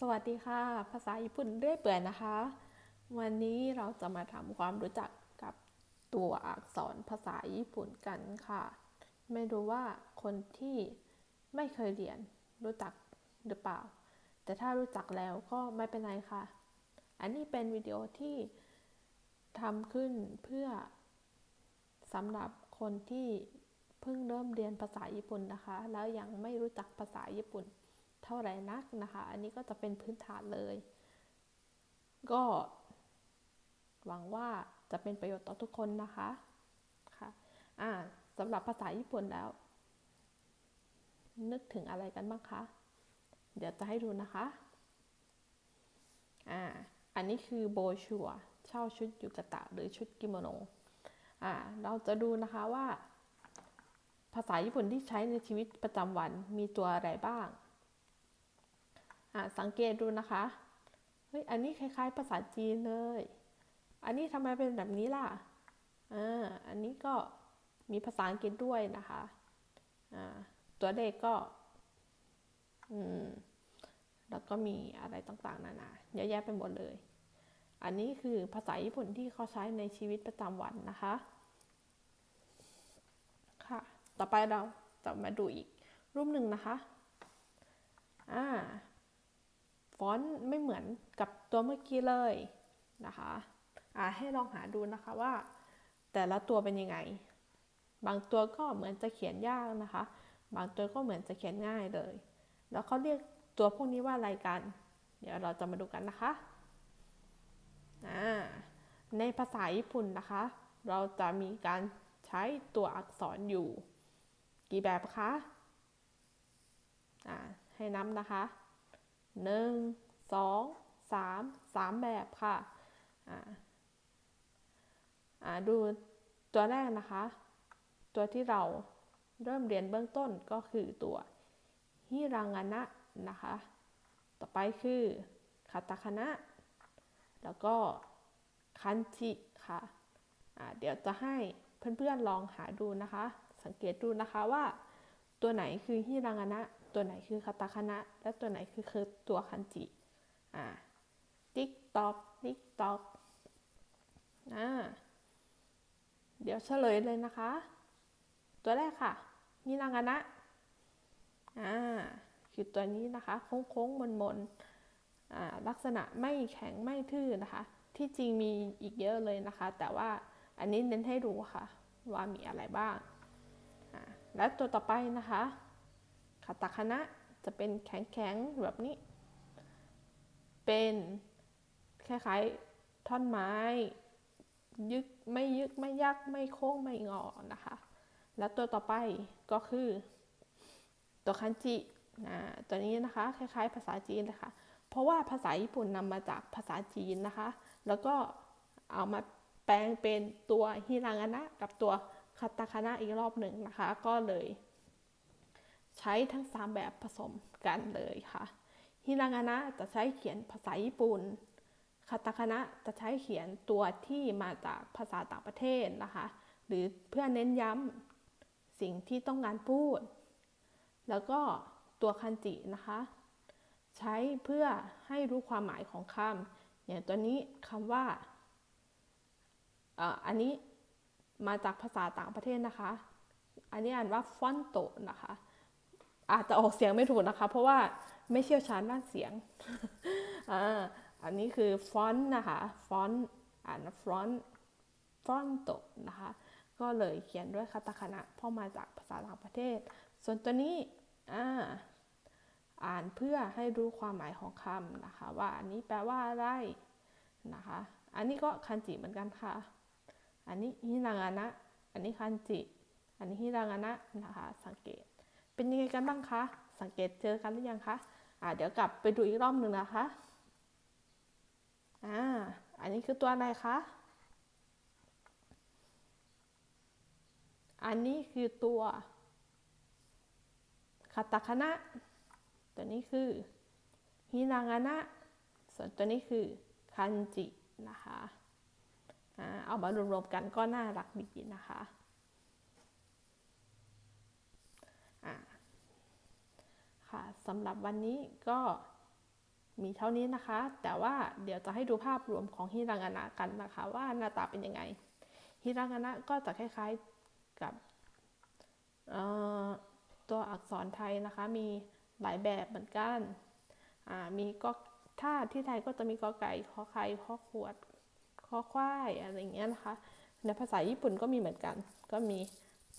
สวัสดีค่ะ ภาษาญี่ปุ่นเรื่อยเปื่อยนะคะ วันนี้เราจะมาทำความรู้จักกับตัวอักษรภาษาญี่ปุ่นกันค่ะ ไม่รู้ว่าคนที่ไม่เคยเรียนรู้จักหรือเปล่า แต่ถ้ารู้จักแล้วก็ไม่เป็นไรค่ะ อันนี้เป็นวิดีโอที่ทำขึ้นเพื่อสำหรับคนที่เพิ่งเริ่มเรียนภาษาญี่ปุ่นนะคะ แล้วยังไม่รู้จักภาษาญี่ปุ่น เท่าไหร่นักนะคะ อันนี้ก็จะเป็นพื้นฐานเลย ก็ หวังว่าจะเป็นประโยชน์ต่อทุกคนนะคะค่ะอ่าสำหรับภาษาญี่ปุ่นแล้ว นึกถึงอะไรกันบ้างคะ เดี๋ยวจะให้ดูนะคะอ่าอันนี้คือโบชัวเช่าชุดยูกะตะหรือชุดกิโมโนอ่าเราจะดูนะคะว่า ภาษาญี่ปุ่นที่ใช้ในชีวิตประจำวันมีตัวอะไรบ้าง สังเกตดูนะคะ เฮ้ย อันนี้คล้าย ๆ ภาษาจีนเลย อันนี้ทำไมเป็นแบบนี้ล่ะ อ่า อันนี้ก็มีภาษาอังกฤษด้วยนะคะ อ่า ตัวเลขก็ อืม แล้วก็มีอะไรต่างๆ นานา เยอะแยะไปหมดเลย อันนี้คือภาษาญี่ปุ่นที่เขาใช้ในชีวิตประจำวันนะคะ ค่ะ ต่อไปเราจะมาดูอีกรูปหนึ่งนะคะ อ่า ฟอนต์ไม่เหมือนกับตัวเมื่อกี้เลยนะคะอ่าให้ลองหาดูนะคะว่า แต่ละตัวเป็นยังไง บางตัวก็เหมือนจะเขียนยากนะคะ บางตัวก็เหมือนจะเขียนง่ายเลย แล้วเขาเรียกตัวพวกนี้ว่าอะไรกัน เดี๋ยวเราจะมาดูกันนะคะในภาษาญี่ปุ่นนะคะ เราจะมีการใช้ตัวอักษรอยู่ กี่แบบคะ ให้นับนะคะ หนึ่งสองสามสามแบบค่ะอ่าอ่าดูตัวแรกนะคะ ตัวที่เราเริ่มเรียนเบื้องต้นก็คือตัวฮิรางานะนะคะ ต่อไปคือคาตาคานะแล้วก็คันจิค่ะอ่าเดี๋ยวจะให้เพื่อนๆลองหาดูนะคะ สังเกตดูนะคะว่า ตัวไหนคือฮิรางานะ ตัวไหนคือคาตาคานะ และตัวไหนคือคือตัวคันจิ อ่าติ๊กตอกติ๊กตอกอ่าเดี๋ยวเฉลยเลยนะคะ ตัวแรกค่ะฮิรางานะอ่าคือตัวนี้นะคะ โค้งโค้งมนมนอ่าลักษณะไม่แข็งไม่ทื่อนะคะ ที่จริงมีอีกเยอะเลยนะคะ แต่ว่าอันนี้เน้นให้ดูค่ะ ว่ามีอะไรบ้าง และตัวต่อไปนะคะคาตาคานะจะเป็นแข็งๆแบบนี้ เป็นคล้ายๆท่อนไม้ ยึกไม่ยึกไม่ยักไม่โค้งไม่งอนะคะ แล้วตัวต่อไปก็คือ ตัวคันจินะตัวนี้นะคะ คล้ายๆ ภาษาจีนเลยค่ะเพราะว่าภาษาญี่ปุ่นนำมาจากภาษาจีนนะคะ แล้วก็เอามาแปลงเป็นตัวฮิรางานะกับตัว คาตาคานะอีกรอบหนึ่งนะคะ ก็เลย ใช้ทั้ง 3 แบบผสมกันเลยค่ะฮิรางานะจะใช้เขียนภาษาญี่ปุ่นคาตาคานะจะใช้เขียนตัวที่มาจากภาษาต่างประเทศนะคะ หรือเพื่อเน้นย้ำสิ่งที่ต้องการพูด แล้วก็ตัวคันจินะคะ ใช้เพื่อให้รู้ความหมายของคำอย่างตัวนี้คำว่าอันนี้ มาจากภาษาต่างประเทศนะคะ อันนี้อ่านว่าฟอนโตนะคะ อาจจะออกเสียงไม่ถูกนะคะ เพราะว่าไม่เชี่ยวชาญด้านเสียงอ่าอันนี้คือฟอนต์นะคะ ฟอนต์อ่านฟอนต์ฟอนโตนะคะ ก็เลยเขียนด้วยคาตาคานะเพราะมาจากภาษาต่างประเทศ ส่วนตัวนี้อ่าอ่านเพื่อให้รู้ความหมายของคำนะคะ ว่าอันนี้แปลว่าอะไรนะคะ อันนี้ก็คันจิเหมือนกันค่ะ อันนี้ฮิรางานะ อันนี้คันจิ อันนี้ฮิรางานะนะคะ สังเกต เป็นยังไงกันบ้างคะ สังเกตเจอกันหรือยังคะอ่าเดี๋ยวกลับไปดูอีกรอบหนึ่งนะคะ อ่า อันนี้คือตัวอะไรคะ อันนี้คือตัวคาตาคานะ ตัวนี้คือฮิรางานะ ส่วนตัวนี้คือคันจินะคะ เอามารวมๆกันก็น่ารักดีนะคะค่ะสำหรับวันนี้ก็มีเท่านี้นะคะ แต่ว่าเดี๋ยวจะให้ดูภาพรวมของฮิรางานะกันนะคะ ว่าหน้าตาเป็นยังไงฮิรางานะก็จะคล้ายๆกับตัวอักษรไทยนะคะ มีหลายแบบเหมือนกันมีก็ถ้าที่ไทยก็จะมีกอไก่ขอไข่ขอขวด ขอควายอะไรอย่างเงี้ยนะคะ ในภาษาญี่ปุ่นก็มีเหมือนกัน ก็มี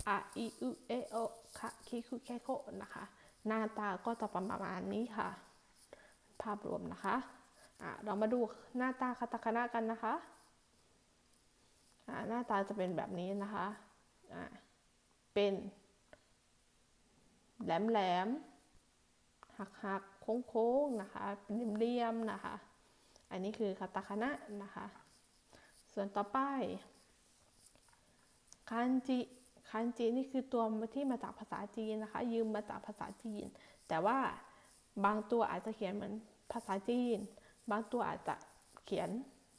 อะอิอุเอโอคะคิคุแคโคนะคะ หน้าตาก็จะประมาณนี้ค่ะ ภาพรวมนะคะะเรามาดูหน้าตาคาตาคานะกันนะคะะหน้าตาจะเป็นแบบนี้นะคะะเป็นแหลมแหลมหักหักโค้งโค้งนะคะเรียมๆนะคะ อันนี้คือคาตาคานะนะคะ ส่วนต่อไปคันจิคันจินี่คือตัวที่มาจากภาษาจีนนะคะ ยืมมาจากภาษาจีน แต่ว่าบางตัวอาจจะเขียนเหมือนภาษาจีน บางตัวอาจจะเขียน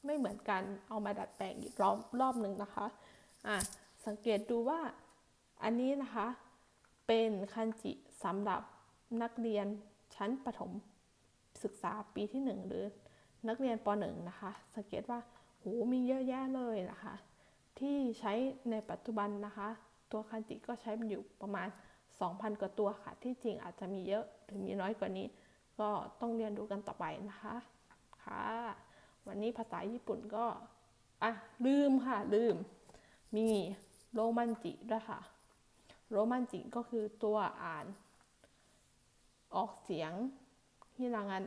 ไม่เหมือนกันเอามาดัดแปลงอีกรอบรอบหนึ่งนะคะอะสังเกตดูว่าอันนี้นะคะเป็นคันจิสำหรับนักเรียนชั้นประถมศึกษาปีที่ 1 หรือนักเรียนป .1 นะคะ สังเกตว่า โหมีเยอะแยะเลยนะคะ ที่ใช้ในปัจจุบันนะคะ ตัวคันจิก็ใช้อยู่ประมาณ 2,000 กว่าตัวค่ะ ที่จริงอาจจะมีเยอะหรือมีน้อยกว่านี้ ก็ต้องเรียนรู้กันต่อไปนะคะค่ะวันนี้ภาษาญี่ปุ่นก็อะลืมค่ะลืม มีโรมันจิด้วยค่ะโรมันจิก็คือตัวอ่าน ออกเสียงที่รางาน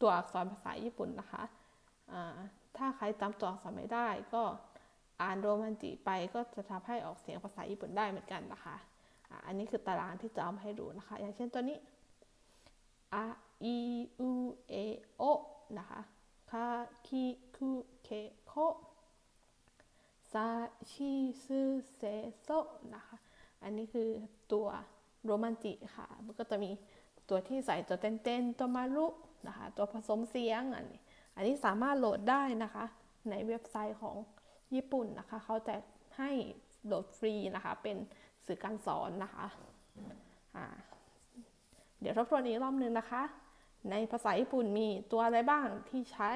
ตัวอักษรภาษาญี่ปุ่นนะคะอ่า ถ้าใครจำตัวอักษรไม่ได้ ก็อ่านโรมันจิไปก็จะทำให้ออกเสียงภาษาญี่ปุ่นได้เหมือนกันนะคะอันนี้คือตารางที่จะเอามาให้ดูนะคะ อย่างเช่นตัวนี้อาอีอูเอโอนะคะคาคิคุเคโคซาชิซึเซโซนะคะ อันนี้คือตัวโรมันจิค่ะ มันก็จะมีตัวที่ใส่ตัวเต้นๆ ตัวมารุนะคะ ตัวผสมเสียงอันนี้ อันนี้สามารถโหลดได้นะคะ ในเว็บไซต์ของญี่ปุ่นนะคะ เขาจะให้โหลดฟรีนะคะ เป็นสื่อการสอนนะคะอ่าเดี๋ยวทบทวนอีกรอบหนึ่งนะคะ ในภาษาญี่ปุ่นมีตัวอะไรบ้างที่ใช้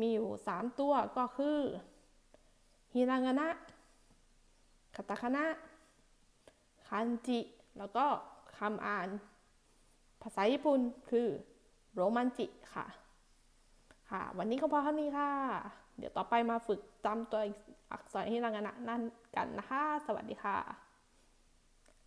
มีอยู่ 3 ตัวก็คือฮิรางานะคาตาคานะคันจิ แล้วก็คำอ่าน ภาษาญี่ปุ่นคือโรมันจิค่ะ ค่ะ วันนี้ก็พอเท่านี้ค่ะ เดี๋ยวต่อไปมาฝึกจำตัวอักษรให้รังนะนั่นกันนะคะ สวัสดีค่ะ